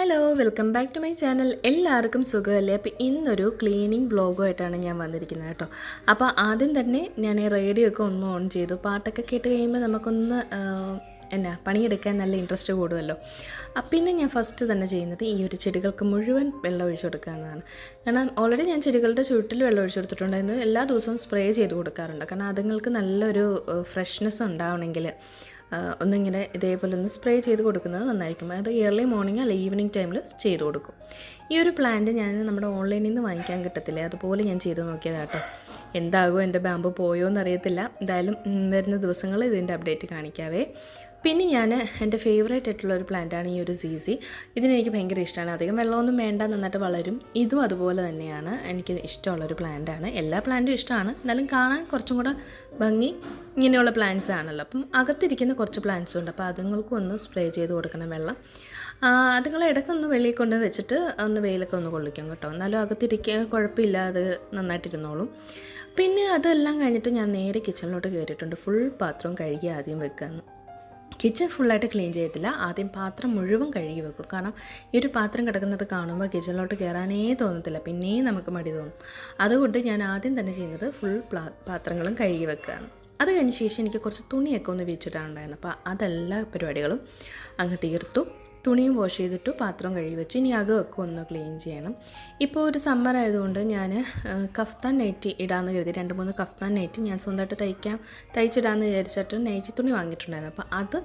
Hello welcome back to my channel എല്ലാവർക്കും സുഖമല്ലേ? അപ്പോൾ ഇന്നൊരു ക്ലീനിങ് ബ്ലോഗുമായിട്ടാണ് ഞാൻ വന്നിരിക്കുന്നത് കേട്ടോ. അപ്പോൾ ആദ്യം തന്നെ ഞാൻ ഈ റേഡിയോ ഒക്കെ ഒന്ന് ഓൺ ചെയ്തു. പാട്ടൊക്കെ കേട്ട് കഴിയുമ്പോൾ നമുക്കൊന്ന് എന്നാ പണിയെടുക്കാൻ നല്ല ഇൻട്രസ്റ്റ് കൂടുമല്ലോ. പിന്നെ ഞാൻ ഫസ്റ്റ് തന്നെ ചെയ്യുന്നത് ഈ ഒരു ചെടികൾക്ക് മുഴുവൻ വെള്ളം ഒഴിച്ചു കൊടുക്കുക എന്നതാണ്. കാരണം ഓൾറെഡി ഞാൻ ചെടികളുടെ ചുവട്ടിൽ വെള്ളം ഒഴിച്ചു കൊടുത്തിട്ടുണ്ടായിരുന്നു. എല്ലാ ദിവസവും സ്പ്രേ ചെയ്ത് കൊടുക്കാറുണ്ട്. കാരണം അതുങ്ങൾക്ക് നല്ലൊരു ഫ്രഷ്നെസ് ഉണ്ടാവണമെങ്കിൽ. ഒന്നിങ്ങനെ ഇതേപോലെ ഒന്ന് സ്പ്രേ ചെയ്ത് കൊടുക്കുന്നത് നന്നായിരിക്കും. അത് ഇയർലി മോർണിംഗ് അല്ലെങ്കിൽ ഈവനിങ് ടൈമിൽ ചെയ്ത് കൊടുക്കും. ഈ ഒരു പ്ലാന്റ് ഞാൻ നമ്മുടെ ഓൺലൈനിൽ നിന്ന് വാങ്ങിക്കാൻ കിട്ടത്തില്ലേ? അതുപോലെ ഞാൻ ചെയ്ത് നോക്കിയതാണ് കേട്ടോ എന്താകുമോ എന്റെ ബാമ്പ് പോയോ എന്നറിയത്തില്ല എന്തായാലും വരുന്ന ദിവസങ്ങളിൽ ഇതിന്റെ അപ്ഡേറ്റ് കാണിക്കാവേ. പിന്നെ ഞാൻ എന്റെ ഫേവറേറ്റ് ആയിട്ടുള്ള ഒരു പ്ലാന്റാണ് ഈ ഒരു സീസി ഇതിനെനിക്ക് ഭയങ്കര ഇഷ്ടമാണ് അധികം വെള്ളമൊന്നും വേണ്ട നന്നായിട്ട് വളരും. ഇതും അതുപോലെ തന്നെയാണ്. എനിക്ക് ഇഷ്ടമുള്ളൊരു പ്ലാന്റാണ് എല്ലാ പ്ലാന്റും ഇഷ്ടമാണ് എന്നാലും കാണാൻ കുറച്ചും കൂടെ ഭംഗി ഇങ്ങനെയുള്ള പ്ലാന്റ്സ് ആണല്ലോ. അപ്പം അകത്തിരിക്കുന്ന കുറച്ച് പ്ലാന്റ്സും ഉണ്ട്. അപ്പോൾ അതുങ്ങൾക്കും ഒന്ന് സ്പ്രേ ചെയ്ത് കൊടുക്കണം വെള്ളം. അതുങ്ങളെ ഇടയ്ക്കൊന്ന് വെളിയിൽ കൊണ്ട് വെച്ചിട്ട് ഒന്ന് വെയിലൊക്കെ ഒന്ന് കൊള്ളിക്കും കേട്ടോ. എന്നാലും അകത്തിരിക്കുക കുഴപ്പമില്ല അത് നന്നായിട്ടിരുന്നോളും. പിന്നെ അതെല്ലാം കഴിഞ്ഞിട്ട് ഞാൻ നേരെ കിച്ചണിലോട്ട് കയറിയിട്ടുണ്ട്. ഫുൾ പാത്രവും കഴുകി ആദ്യം വെക്കാമെന്ന് കിച്ചൺ ഫുള്ളായിട്ട് ക്ലീൻ ചെയ്യത്തില്ല. ആദ്യം പാത്രം മുഴുവൻ കഴുകി വെക്കും. കാരണം ഈ ഒരു പാത്രം കിടക്കുന്നത് കാണുമ്പോൾ കിച്ചണിലോട്ട് കയറാനേ തോന്നത്തില്ല. പിന്നെയും നമുക്ക് മടി തോന്നും. അതുകൊണ്ട് ഞാൻ ആദ്യം തന്നെ ചെയ്യുന്നത് ഫുൾ പാത്രങ്ങളും കഴുകി വെക്കുകയാണ്. അത് കഴിഞ്ഞ ശേഷം എനിക്ക് കുറച്ച് തുണിയൊക്കെ ഒന്ന് വിരിച്ചിട്ടുണ്ടായിരുന്നു അപ്പോൾ അതെല്ലാ പരിപാടികളും അങ്ങ് തീർത്തു. തുണിയും വാഷ് ചെയ്തിട്ടു പാത്രം കഴുകി വെച്ചു. ഇനി അകമൊക്കെ ഒന്ന് ക്ലീൻ ചെയ്യണം. ഇപ്പോൾ ഒരു സമ്മർ ആയതുകൊണ്ട് ഞാൻ കഫ്താൻ നൈറ്റി ഇടാമെന്ന് കരുതി. രണ്ട് മൂന്ന് കഫ്താൻ നൈറ്റി ഞാൻ സ്വന്തമായിട്ട് തയ്ക്കാം തയ്ച്ചിടാമെന്ന് വിചാരിച്ചിട്ട് നൈറ്റി തുണി വാങ്ങിയിട്ടുണ്ടായിരുന്നു. അപ്പോൾ അത്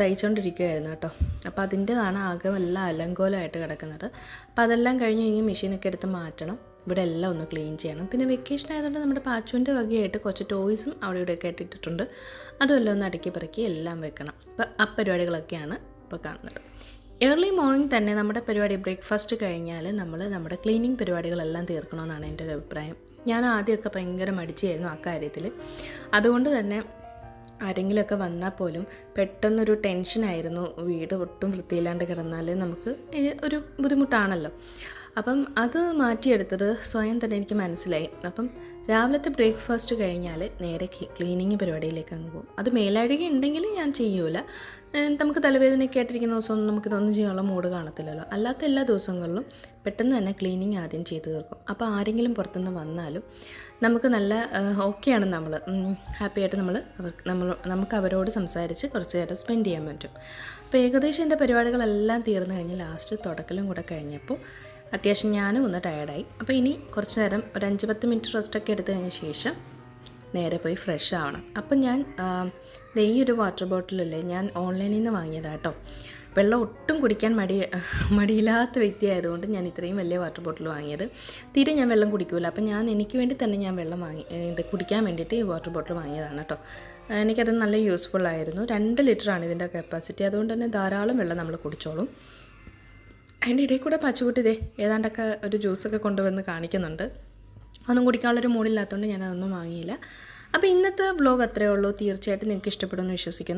തയ്ച്ചുകൊണ്ടിരിക്കുകയായിരുന്നു കേട്ടോ. അപ്പോൾ അതിന്റെതാണ് ആകെ എല്ലാം അലങ്കോലമായിട്ട് കിടക്കുന്നത്. അപ്പോൾ അതെല്ലാം കഴിഞ്ഞ് ഇനി മെഷീനൊക്കെ എടുത്ത് മാറ്റണം. ഇവിടെ എല്ലാം ഒന്ന് ക്ലീൻ ചെയ്യണം. പിന്നെ വെക്കേഷൻ ആയതുകൊണ്ട് നമ്മുടെ പാച്ചുവിന്റെ വകയായിട്ട് കുറച്ച് ടോയ്സും അവിടെ ഇവിടെയൊക്കെ ആയിട്ട് ഇട്ടിട്ടുണ്ട്. അതുമെല്ലാം ഒന്ന് അടുക്കി പിറക്കി എല്ലാം വെക്കണം. അപ്പോൾ ആ പരിപാടികളൊക്കെയാണ്. ഇപ്പോൾ കാണുന്നത് ഏർലി മോർണിംഗ് തന്നെ നമ്മുടെ പരിപാടി ബ്രേക്ക്ഫാസ്റ്റ് കഴിഞ്ഞാൽ നമ്മൾ നമ്മുടെ ക്ലീനിങ് പരിപാടികളെല്ലാം തീർക്കണമെന്നാണ് എന്റെ ഒരു അഭിപ്രായം. ഞാൻ ആദ്യമൊക്കെ ഭയങ്കര മടിച്ചായിരുന്നു ആ കാര്യത്തിൽ അതുകൊണ്ട് തന്നെ ആരെങ്കിലുമൊക്കെ വന്നാൽ പോലും പെട്ടെന്നൊരു ടെൻഷനായിരുന്നു വീട് ഒട്ടും വൃത്തിയില്ലാണ്ട് കിടന്നാൽ നമുക്ക് ഒരു ബുദ്ധിമുട്ടാണല്ലോ. അപ്പം അത് മാറ്റിയെടുത്തത് സ്വയം തന്നെ എനിക്ക് മനസ്സിലായി. അപ്പം രാവിലത്തെ ബ്രേക്ക്ഫാസ്റ്റ് കഴിഞ്ഞാൽ നേരെ ക്ലീനിങ് പരിപാടിയിലേക്ക് അങ്ങ് പോകും. അത് മേലഴുകി ഉണ്ടെങ്കിൽ ഞാൻ ചെയ്യൂല. നമുക്ക് തലവേദനയൊക്കെ ആയിട്ടിരിക്കുന്ന ദിവസമൊന്നും നമുക്കിതൊന്നും ചെയ്യാനുള്ള മൂഡ് കാണത്തില്ലല്ലോ. അല്ലാത്ത എല്ലാ ദിവസങ്ങളിലും പെട്ടെന്ന് തന്നെ ക്ലീനിങ് ആദ്യം ചെയ്തു തീർക്കും. അപ്പോൾ ആരെങ്കിലും പുറത്തുനിന്ന് വന്നാലും നമുക്ക് നല്ല ഓക്കെയാണ് നമ്മൾ ഹാപ്പി ആയിട്ട് നമ്മൾ അവർക്ക് നമ്മൾ നമുക്ക് അവരോട് സംസാരിച്ച് കുറച്ച് നേരം സ്പെൻഡ് ചെയ്യാൻ പറ്റും. അപ്പോൾ ഏകദേശം എന്റെ പരിപാടികളെല്ലാം തീർന്നു കഴിഞ്ഞ് ലാസ്റ്റ് തുടക്കലും കൂടെ കഴിഞ്ഞപ്പോൾ അത്യാവശ്യം ഞാനും ഒന്ന് ടയർഡായി അപ്പോൾ ഇനി കുറച്ച് നേരം ഒരു അഞ്ച് പത്ത് മിനിറ്റ് റെസ്റ്റൊക്കെ എടുത്തു കഴിഞ്ഞ ശേഷം നേരെ പോയി ഫ്രഷ് ആവണം. അപ്പം ഞാൻ ഈ ഒരു വാട്ടർ ബോട്ടിലല്ലേ ഞാൻ ഓൺലൈനിൽ നിന്ന് വാങ്ങിയതാണ് കേട്ടോ വെള്ളം ഒട്ടും കുടിക്കാൻ മടി മടിയില്ലാത്ത വ്യക്തിയായതുകൊണ്ട് ഞാൻ ഇത്രയും വലിയ വാട്ടർ ബോട്ടിൽ വാങ്ങിയത്. തീരെ ഞാൻ വെള്ളം കുടിക്കില്ല അപ്പം ഞാൻ എനിക്ക് വേണ്ടി തന്നെ ഞാൻ വെള്ളം വാങ്ങി ഇത് കുടിക്കാൻ വേണ്ടിയിട്ട് ഈ വാട്ടർ ബോട്ടിൽ വാങ്ങിയതാണ് കേട്ടോ എനിക്കത് നല്ല യൂസ്ഫുൾ ആയിരുന്നു. രണ്ട് ലിറ്ററാണ് ഇതിന്റെ കപ്പാസിറ്റി അതുകൊണ്ട് തന്നെ ധാരാളം വെള്ളം നമ്മൾ കുടിച്ചോളും. അതിന്റെ ഇടയിൽ കൂടെ പച്ചക്കുട്ടി ഇതേ ഏതാണ്ടൊക്കെ ഒരു ജ്യൂസൊക്കെ കൊണ്ടുവന്ന് കാണിക്കുന്നുണ്ട്. ഒന്നും കുടിക്കാനുള്ളൊരു മൂഡില്ലാത്തതുകൊണ്ട് ഞാനതൊന്നും വാങ്ങിയില്ല. അപ്പോൾ ഇന്നത്തെ ബ്ലോഗ് അത്രയേ ഉള്ളൂ. തീർച്ചയായിട്ടും നിങ്ങൾക്ക് ഇഷ്ടപ്പെടുമെന്ന് വിശ്വസിക്കുന്നു.